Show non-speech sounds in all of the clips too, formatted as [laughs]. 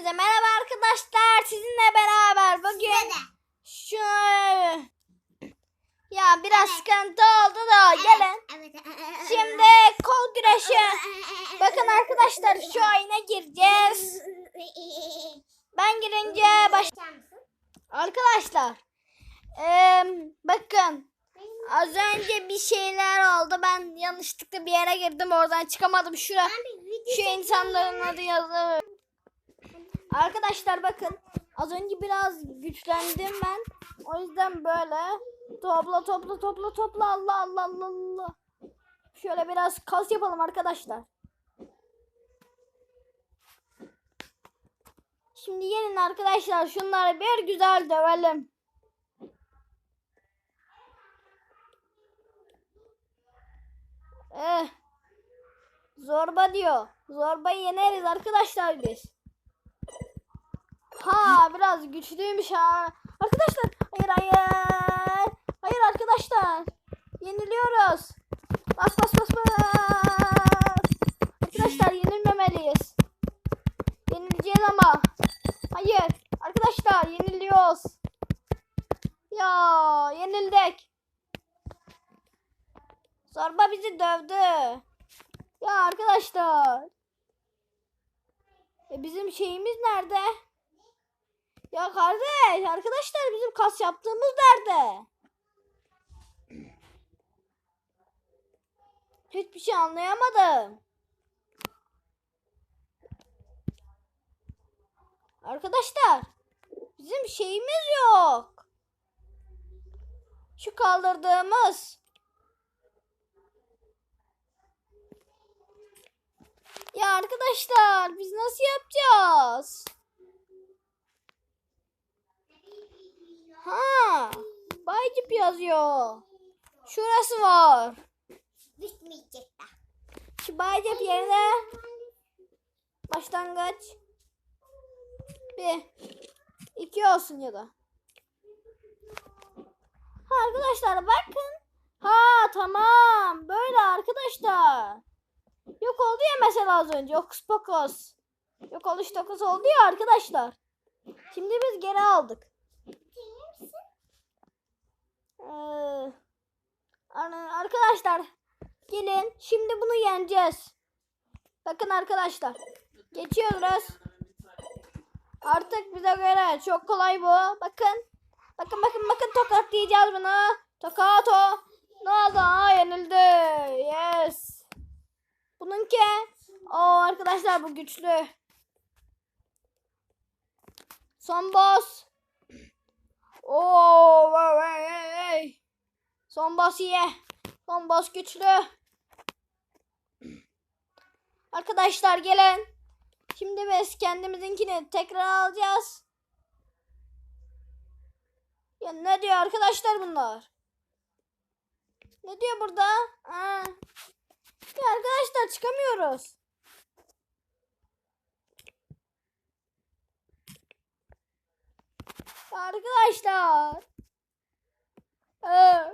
Hepinize merhaba arkadaşlar. Sizinle beraber bugün şu ya biraz Evet. sıkıntı oldu da gelin. Evet. Şimdi kol güreşi. Bakın arkadaşlar şu [laughs] oyuna gireceğiz. Ben girince baş arkadaşlar. eee, bakın az önce bir şeyler oldu. Ben yanlışlıkla bir yere girdim. Oradan çıkamadım. Şura şu insanların adı yazı. Arkadaşlar bakın. Az önce biraz güçlendim ben. O yüzden böyle topla topla topla topla Allah Allah Allah Allah. Şöyle biraz kas yapalım arkadaşlar. Şimdi gelin arkadaşlar şunları bir güzel dövelim. Eh. Zorba diyor. Zorbayı yeneriz arkadaşlar biz. Ha biraz güçlüymüş ha. Arkadaşlar hayır hayır. Hayır arkadaşlar. Yeniliyoruz. Bas bas bas bas. Arkadaşlar yenilmemeliyiz. Yenileceğiz ama. Hayır. Arkadaşlar yeniliyoruz. Ya yenildik. Zorba bizi dövdü. Ya arkadaşlar. E bizim şeyimiz nerede? Ya kardeş arkadaşlar bizim kas yaptığımız nerede? Hiçbir şey anlayamadım. Arkadaşlar bizim şeyimiz yok. Şu kaldırdığımız. Ya arkadaşlar biz nasıl yapacağız? Ha, Baycip yazıyor. Şurası var. Bitmeyecek de. Şu Baycip yerine başlangıç. Bir, iki olsun ya da. Ha arkadaşlar bakın. Ha tamam. Böyle arkadaşlar. Yok oldu ya mesela az önce. Okus pokus. Yok oluş dokuz oldu ya arkadaşlar. Şimdi biz geri aldık. Ee, ar- arkadaşlar gelin şimdi bunu yeneceğiz. Bakın arkadaşlar geçiyoruz. Artık bize göre çok kolay bu. Bakın. Bakın bakın bakın tokatlayacağız bunu. Tokato. Ne oldu? Aa, yenildi. Yes. Bununki. O arkadaşlar bu güçlü. Son boss. Oo, vay, vay, vay. Son boss iyi. Son boss güçlü. Arkadaşlar gelin. Şimdi biz kendimizinkini tekrar alacağız. Ya ne diyor arkadaşlar bunlar? Ne diyor burada? Aa. Ya arkadaşlar çıkamıyoruz. Arkadaşlar. Ee,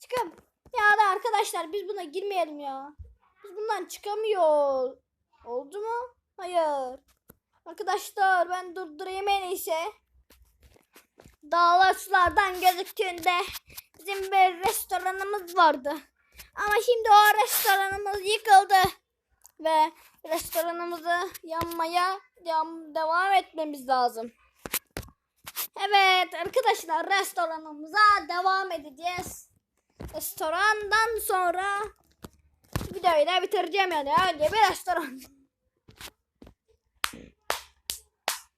çıkın. Ya da arkadaşlar biz buna girmeyelim ya. Biz bundan çıkamıyor. Oldu mu? Hayır. Arkadaşlar ben durdurayım en iyisi. Dağlar sulardan gözüktüğünde bizim bir restoranımız vardı. Ama şimdi o restoranımız yıkıldı. Ve restoranımızı yanmaya yan- devam etmemiz lazım. Evet arkadaşlar restoranımıza devam edeceğiz. Restorandan sonra videoyu da bitireceğim yani. Önce bir restoran.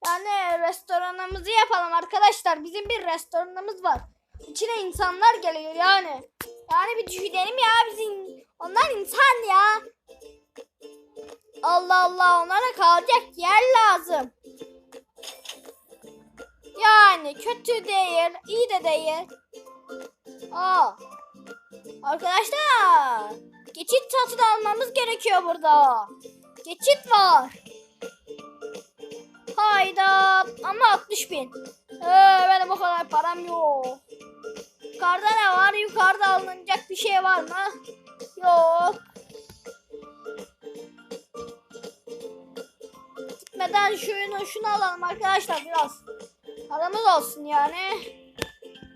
Yani restoranımızı yapalım arkadaşlar. Bizim bir restoranımız var. İçine insanlar geliyor yani. Yani bir düşünelim ya bizim. Onlar insan ya. Allah Allah onlara kalacak yer lazım. Yani kötü değil, iyi de değil. Aa. Arkadaşlar, geçit satın almamız gerekiyor burada. Geçit var. Hayda, ama 60 bin. Ee, benim o kadar param yok. Yukarıda ne var? Yukarıda alınacak bir şey var mı? Yok. gitmeden şunu şunu alalım arkadaşlar biraz. Paramız olsun yani.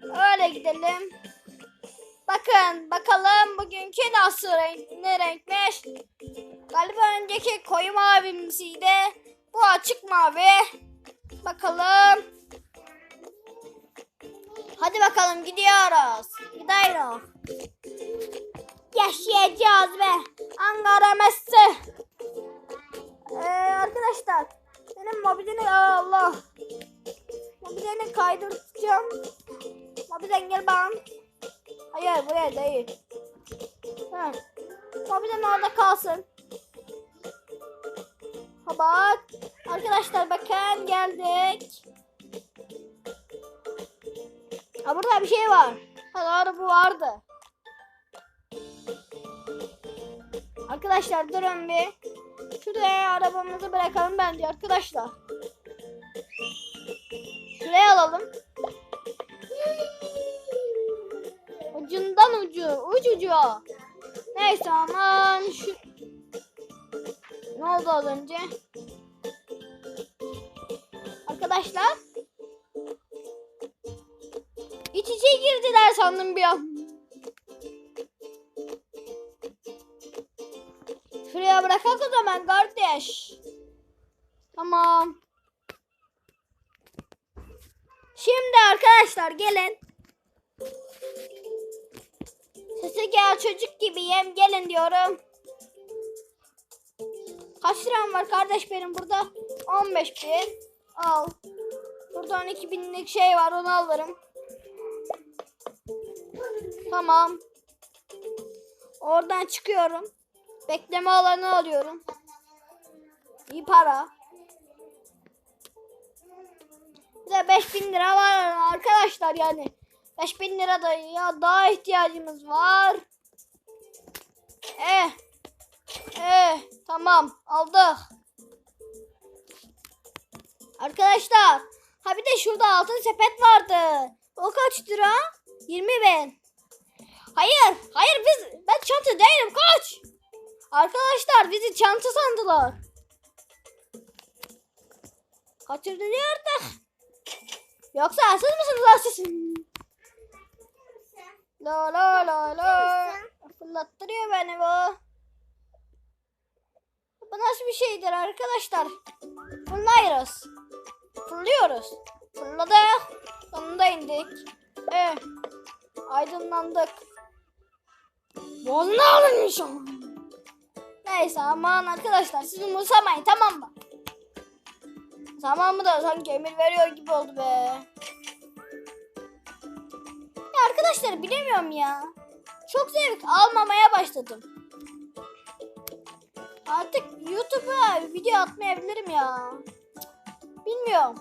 Öyle gidelim. Bakın bakalım bugünkü nasıl renk, ne renkmiş. Galiba önceki koyu mavimsiydi. Bu açık mavi. Bakalım. Hadi bakalım gidiyoruz. Gidiyoruz. Yaşayacağız be. Ankara Messi. Ee, arkadaşlar benim mobilini Allah. Mobilini kaydıracağım. Mobilden gel bana. Hayır buraya değil. Ha. Mobilden orada kalsın. Ha bak. Arkadaşlar bakın geldik. Ha burada bir şey var. Ha doğru bu vardı. Arkadaşlar durun bir. Şuraya arabamızı bırakalım bence arkadaşlar. Şuraya alalım. Ucundan ucu, uç ucu. Neyse aman şu... Ne oldu az önce? Arkadaşlar. İç içe girdiler sandım bir an. Şuraya bırakalım o zaman kardeş. Tamam. Şimdi arkadaşlar gelin. Sesi gel çocuk gibiyim gelin diyorum. Kaç liram var kardeş benim burada? 15 bin. Al. Burada 12 binlik şey var onu alırım. Tamam. Oradan çıkıyorum. Bekleme alanı alıyorum. İyi para. De 5000 lira var arkadaşlar yani. 5000 lira da ya daha ihtiyacımız var. Eh. Eh tamam aldık. Arkadaşlar ha bir de şurada altın sepet vardı. O kaç lira? 20 bin. Hayır, hayır biz ben çanta değilim kaç. Arkadaşlar bizi çanta sandılar. Kaçırdılar da. Yoksa hırsız mısınız lan siz? La la la la. Fırlattırıyor beni bu. Bu nasıl bir şeydir arkadaşlar? Fırlıyoruz. Fırlıyoruz. Fırladık. Sonunda indik. Eh. Aydınlandık. Boğazına alınmış ama. Neyse aman arkadaşlar siz umursamayın tamam mı? Tamam mı da sanki emir veriyor gibi oldu be. Ya arkadaşlar bilemiyorum ya. Çok zevk almamaya başladım. Artık YouTube'a video atmayabilirim ya. Bilmiyorum.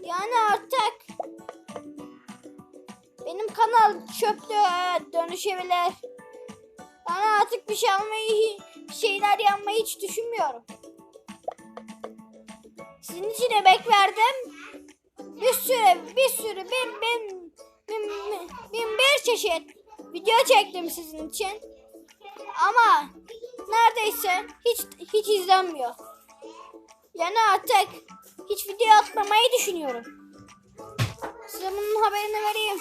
Yani artık benim kanal çöplüğe dönüşebilir. Ben artık bir şey almayı, bir şeyler yapmayı hiç düşünmüyorum. Sizin için emek verdim. Bir sürü, bir sürü, bin, bin, bin, bin, bin bir çeşit video çektim sizin için. Ama neredeyse hiç hiç izlenmiyor. Yani artık hiç video atmamayı düşünüyorum. Size bunun haberini vereyim.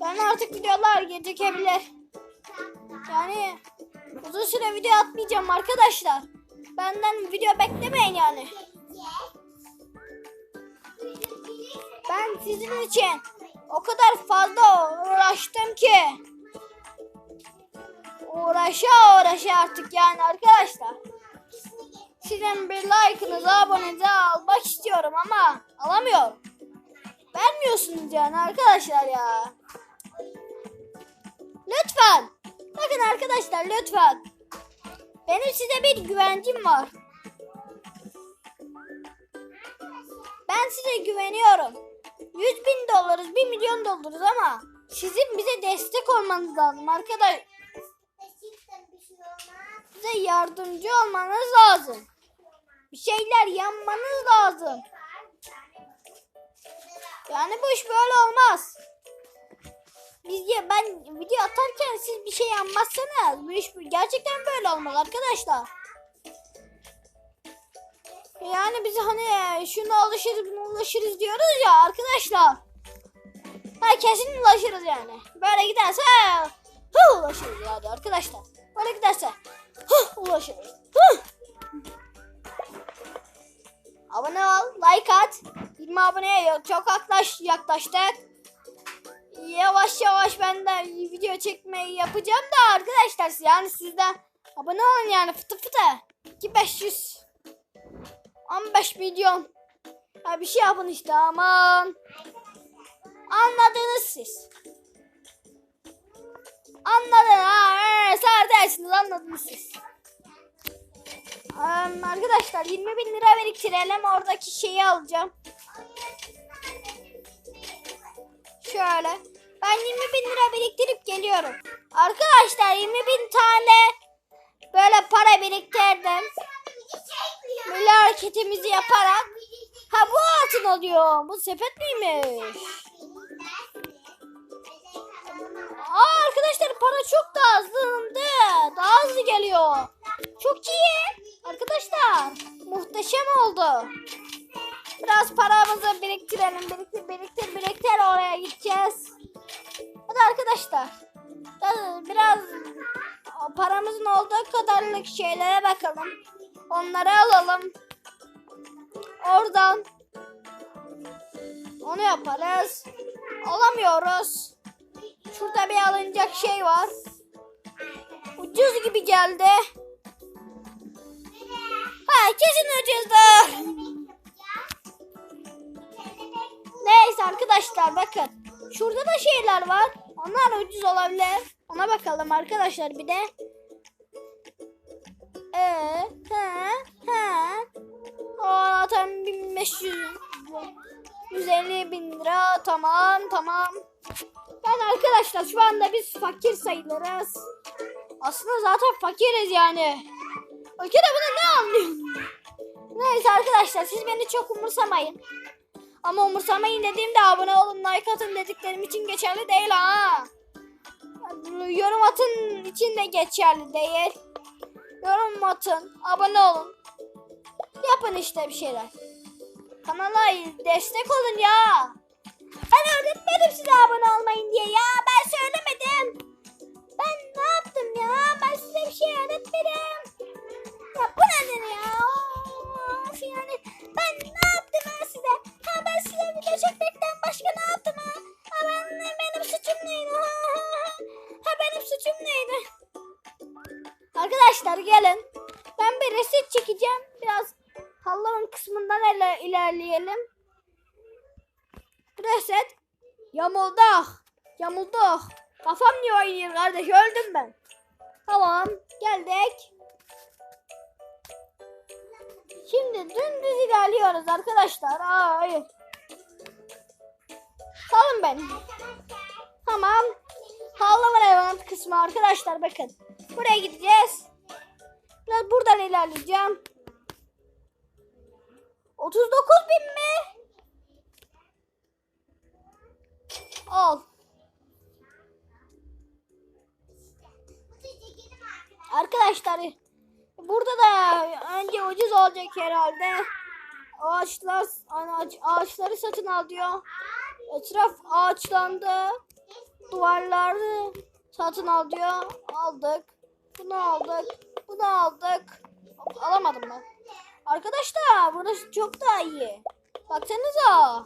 Yani artık videolar gecikebilir. Yani uzun süre video atmayacağım arkadaşlar. Benden video beklemeyin yani. Ben sizin için o kadar fazla uğraştım ki. Uğraşa uğraşa artık yani arkadaşlar. Sizin bir like'ınızı, abonenizi almak istiyorum ama alamıyorum. Vermiyorsunuz yani arkadaşlar ya. Lütfen. Bakın arkadaşlar lütfen. Benim size bir güvencim var. Ben size güveniyorum. 100 bin dolarız, 1 milyon dolarız ama sizin bize destek olmanız lazım arkadaş. Bize yardımcı olmanız lazım. Bir şeyler yapmanız lazım. Yani bu iş böyle olmaz. Biz ya ben video atarken siz bir şey yapmazsanız bu iş gerçekten böyle olmaz arkadaşlar. Yani biz hani şuna ulaşırız buna ulaşırız diyoruz ya arkadaşlar. Ha kesin ulaşırız yani. Böyle giderse hı, ulaşırız yani arkadaşlar. Böyle giderse hı, ulaşırız. Hı. Abone ol, like at. 20 aboneye yok. Çok yaklaş, yaklaştık. Yavaş yavaş ben de video çekmeyi yapacağım da arkadaşlar yani sizden abone olun yani fıtı fıtı. 2500 15 milyon. Ya bir şey yapın işte aman. Anladınız siz. Anladın ha. Ee, sağ dersiniz anladınız siz. Em, arkadaşlar 20 bin lira biriktirelim oradaki şeyi alacağım. Şöyle. Ben 20 bin lira biriktirip geliyorum. Arkadaşlar 20 bin tane böyle para biriktirdim. Böyle hareketimizi yaparak. Ha bu altın oluyor. Bu sepet miymiş? Aa arkadaşlar para çok da hızlandı. Daha hızlı geliyor. Çok iyi. Arkadaşlar muhteşem oldu. Biraz paramızı biriktirelim. Biriktir biriktir biriktir oraya gideceğiz. Hadi arkadaşlar. Biraz paramızın olduğu kadarlık şeylere bakalım. Onları alalım. Oradan onu yaparız. Alamıyoruz. Şurada bir alınacak şey var. Ucuz gibi geldi. Ha kesin ucuzdur. Neyse arkadaşlar bakın. Şurada da şeyler var. Onlar ucuz olabilir. Ona bakalım arkadaşlar bir de. Ee, ha, ha. Aa, tam 1500. 150 bin lira. Tamam, tamam. Yani arkadaşlar şu anda biz fakir sayılırız. Aslında zaten fakiriz yani. Fakir de bunu ne anlıyor? Neyse arkadaşlar siz beni çok umursamayın. Ama umursamayın dediğimde abone olun, like atın dediklerim için geçerli değil ha. Yorum atın için de geçerli değil. Yorum atın, abone olun. Yapın işte bir şeyler. Kanala destek olun ya. Ben öğretmedim size abone olmayın diye ya. Ben söylemedim. Ben ne yaptım ya? Ben size bir şey öğretmedim. İlerleyelim. Reset. Yamulduk. Yamulduk. Kafam niye oynuyor kardeş? Öldüm ben. Tamam. Geldik. Şimdi dümdüz ilerliyoruz arkadaşlar. Aa, hayır. Salın beni. Tamam. Halloween hayvanat kısmı arkadaşlar bakın. Buraya gideceğiz. Biraz buradan ilerleyeceğim. 39 bin mi? Al. Arkadaşlar burada da önce ucuz olacak herhalde. Ağaçlar ağaç, ağaçları satın al diyor. Etraf ağaçlandı. Duvarları satın al diyor. Aldık. Bunu aldık. Bunu aldık. Alamadım ben. Arkadaşlar burası çok daha iyi. Baksanıza.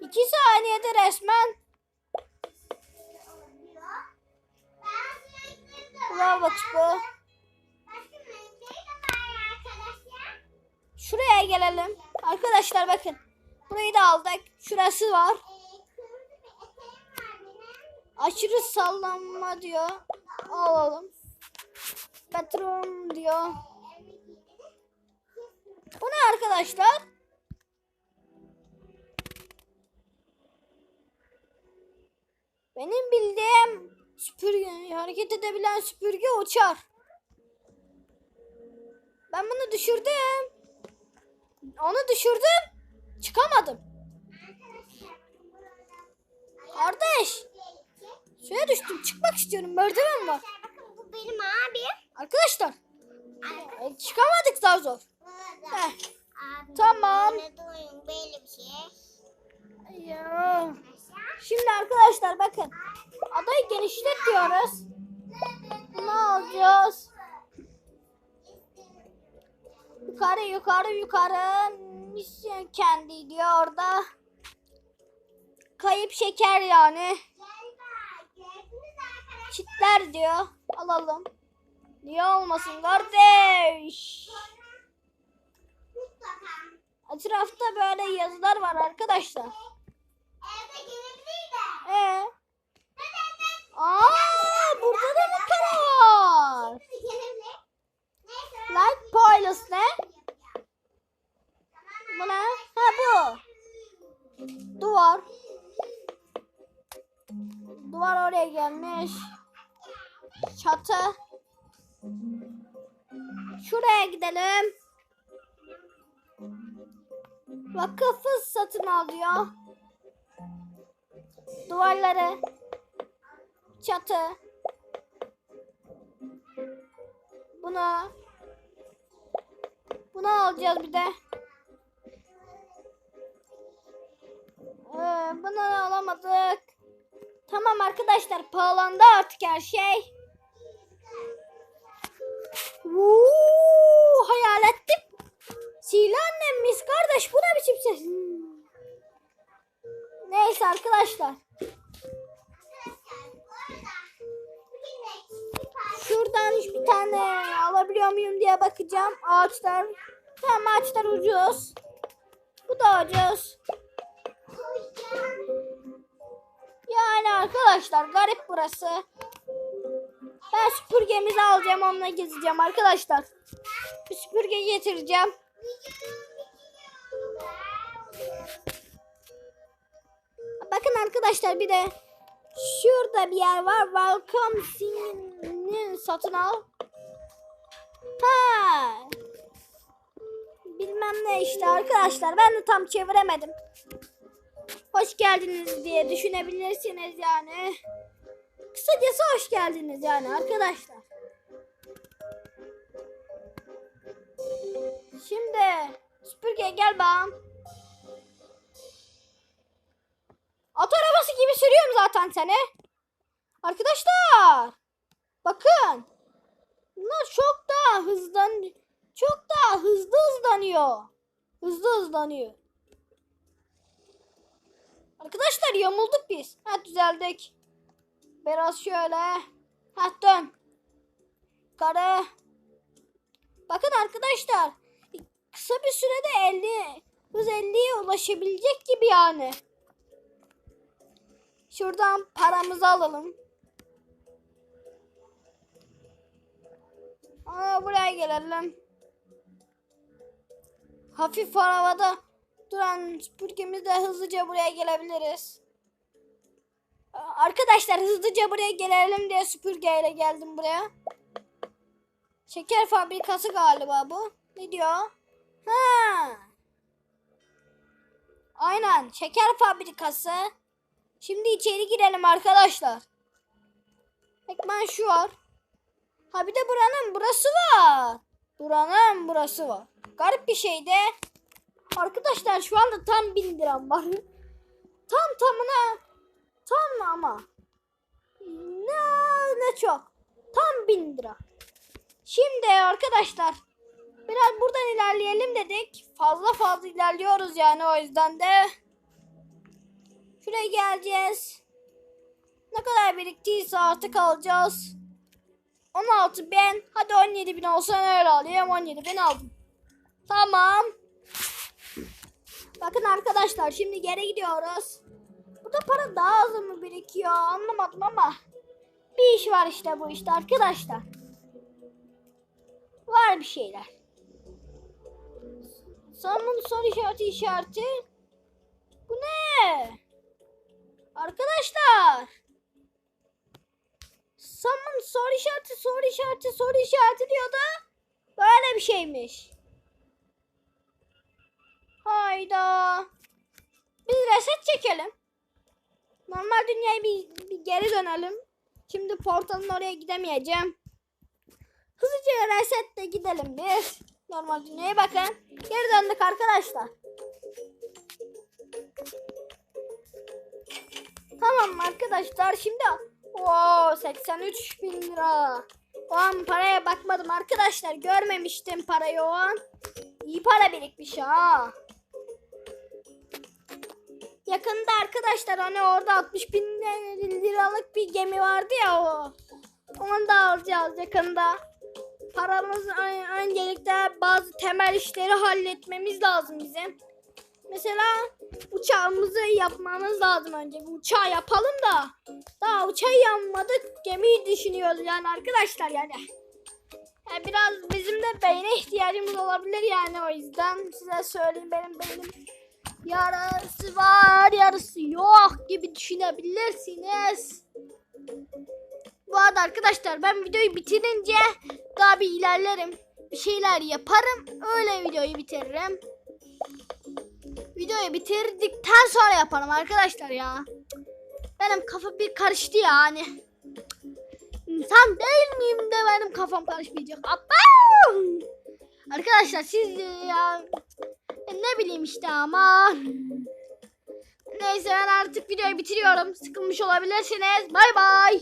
İki saniyede resmen Bravo bu. Şuraya gelelim. Arkadaşlar bakın. Burayı da aldık. Şurası var. Aşırı sallanma diyor. Alalım. Patron diyor. Bu ne arkadaşlar? Benim bildiğim süpürge, hareket edebilen süpürge uçar. Ben bunu düşürdüm. Onu düşürdüm. Çıkamadım. Kardeş. Suya düştüm. Çıkmak istiyorum. Merdiven var. Bakın bu benim abi. Arkadaşlar. e, Çıkamadık daha zor. Heh. Abi, Tamam. Ne duyun böyle bir şey. Ya. Şimdi arkadaşlar bakın. Adayı genişlet diyoruz. Bunu alacağız. Yukarı yukarı yukarı. Misyon kendi diyor orada. Kayıp şeker yani. Çitler diyor. Alalım. Niye olmasın kardeş? Etrafta böyle yazılar var arkadaşlar. Evde gelebilir de. Ee? Aa, burada da mı para var? Like Poilus ne? Bu ne? Ha bu. Duvar. Duvar oraya gelmiş. Çatı. Şuraya gidelim. Vakıfı satın alıyor. Duvarları. Çatı. Bunu. Bunu alacağız bir de. Ee, bunu alamadık. Tamam arkadaşlar pahalandı artık her şey. Vuu, hayal ettim. Sihirli annemiz kardeş bu ne biçim ses? Neyse arkadaşlar. Şuradan bir tane alabiliyor muyum diye bakacağım. Ağaçlar. Tamam ağaçlar ucuz. Bu da ucuz. Yani arkadaşlar garip burası. Ben süpürgemizi alacağım onunla gezeceğim arkadaşlar. Bir süpürge getireceğim. Bakın arkadaşlar bir de şurada bir yer var. Welcome Sing'in satın al. Ha. Bilmem ne işte arkadaşlar. Ben de tam çeviremedim. Hoş geldiniz diye düşünebilirsiniz yani. Kısacası hoş geldiniz yani arkadaşlar. Şimdi süpürge gel bakalım. At arabası gibi sürüyorum zaten seni. Arkadaşlar. Bakın. Bunlar çok daha hızlan çok daha hızlı hızlanıyor. Hızlı hızlanıyor. Arkadaşlar yamulduk biz. Ha düzeldik. Biraz şöyle. Ha dön. Kare. Bakın arkadaşlar. Kısa bir sürede 50 hız 50'ye ulaşabilecek gibi yani. Şuradan paramızı alalım. Aa, buraya gelelim. Hafif havada duran süpürgemizle hızlıca buraya gelebiliriz. Arkadaşlar hızlıca buraya gelelim diye süpürgeyle geldim buraya. Şeker fabrikası galiba bu. Ne diyor? Ha. Aynen şeker fabrikası. Şimdi içeri girelim arkadaşlar. Ekmen şu var. Ha bir de buranın burası var. Buranın burası var. Garip bir şey de. Arkadaşlar şu anda tam bin liram var. Tam tamına. Tam ama. Ne, ne çok. Tam bin lira. Şimdi arkadaşlar. Biraz buradan ilerleyelim dedik. Fazla fazla ilerliyoruz yani o yüzden de. Şuraya geleceğiz. Ne kadar biriktiyse artık alacağız. 16 bin. Hadi 17 bin olsa öyle alayım. 17 bin aldım. Tamam. Bakın arkadaşlar şimdi geri gidiyoruz. Burada para daha hızlı mı birikiyor anlamadım ama. Bir iş var işte bu işte arkadaşlar. Var bir şeyler. Sanın soru işareti işareti. Bu ne? Arkadaşlar. Summon soru işareti soru işareti soru işareti diyor da böyle bir şeymiş. Hayda. Biz reset çekelim. Normal dünyaya bir, bir geri dönelim. Şimdi portalın oraya gidemeyeceğim. Hızlıca resetle gidelim biz. Normal dünyaya bakın. Geri döndük arkadaşlar. Tamam arkadaşlar şimdi o 83 bin lira. O an paraya bakmadım arkadaşlar. Görmemiştim parayı o an. İyi para birikmiş ha. Yakında arkadaşlar hani orada 60 bin liralık bir gemi vardı ya o. Onu da alacağız yakında. Paramız ön- öncelikle bazı temel işleri halletmemiz lazım bizim. Mesela uçağımızı yapmamız lazım önce. Bir uçağı yapalım da. Daha uçağı yapmadık. Gemiyi düşünüyoruz yani arkadaşlar yani. Yani biraz bizim de beyne ihtiyacımız olabilir yani o yüzden size söyleyeyim benim beynim yarısı var yarısı yok gibi düşünebilirsiniz. Bu arada arkadaşlar ben videoyu bitirince daha bir ilerlerim. Bir şeyler yaparım. Öyle videoyu bitiririm. Videoyu bitirdikten sonra yaparım arkadaşlar ya. Benim kafa bir karıştı ya hani. İnsan değil miyim de benim kafam karışmayacak. Abba! Arkadaşlar siz ya ne bileyim işte ama. Neyse ben artık videoyu bitiriyorum. Sıkılmış olabilirsiniz. Bay bay.